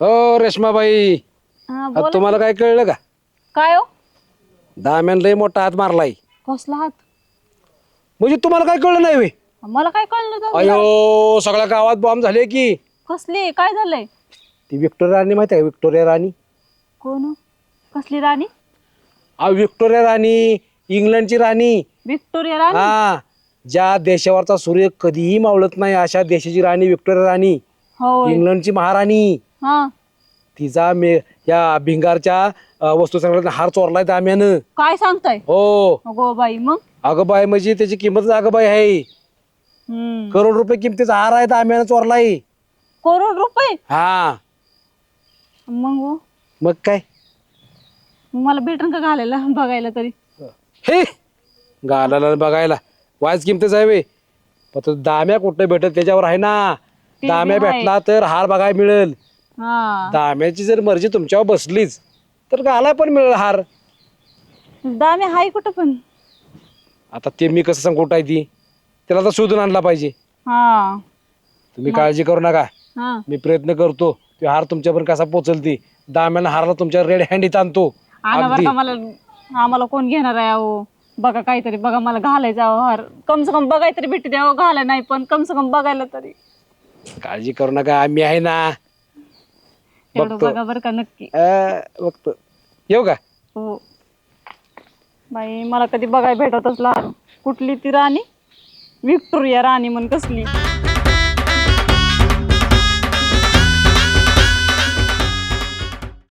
हो रेश्माबाई. हा आता बोला. तुम्हाला काय कळलं का? काय हो? दाम्यान लय मोठा हात मारलाय. कसला हात? म्हणजे तुम्हाला काय कळलं नाही बे? मला काय कळलं अयो सगळ्या गावात बॉम्ब झाले की. कसली? काय झालंय? ती विक्टोरिया राणी माहिती आहे का? विक्टोरिया राणी. कोण हो? कसली राणी? आ विक्टोरिया राणी इंग्लंडची राणी. विक्टोरिया राणी? हा ज्या देशावरचा सूर्य कधीही मावळत नाही अशा देशाची राणी विक्टोरिया राणी. इंग्लंडची महाराणी. हा. तिचा मे या भिंगारच्या अं, वस्तू संग्रहालयात हार चोरलाय दाम्यानं काय सांगताय? हो. अगो बाई मग? अगं बाय म्हणजे त्याची किंमत अगं बाय आहे. हम्म. करोड रुपये किमतीचा हार आहे दाम्यानं चोरलाय. करोड रुपये? हा. मग हो, मग काय? मग मला भेटन का घालायला बघायला तरी? हे! गालाला बघायला. वायच किमतीच आहे बे. पण तो दाम्या कुठं भेटत त्याच्यावर आहे ना. बी दाम्या आहे. भेटला तर हार बघायला मिळेल. हा. दाम्याची जर मर्जी तुमच्यावर बसलीच तर गाला पण मिळेल हार. दामी हाय कुठं पण. आता ते मी कसं सांगू कुठं आहे ती? त्याला तर शोधून आणला पाहिजे. हा. तुम्ही काळजी करू नका. हा. मी प्रयत्न करतो ते हार तुमच्यापर्यंत कसा पोचल ती दाम्यानं हारला तुमच्या रेड हँडीत आणतो. आणा बरं अगदी का मला आम्हाला कोण घेणार आहे अहो? बघा काहीतरी बघा मला घालायचं अहो हार. कम से कम बघाय तरी भेटते द्यावं घालाय नाही पण कम से कम बघायला तरी. काळजी करू नका आम्ही आहे ना तेवढं बघतो. बघा बरं का नक्की. अं, बघतो. येऊ का? हो. बाई मला कधी बघाय भेटतच लहान कुठली ती राणी? विक्टोरिया राणी म्हण कसली?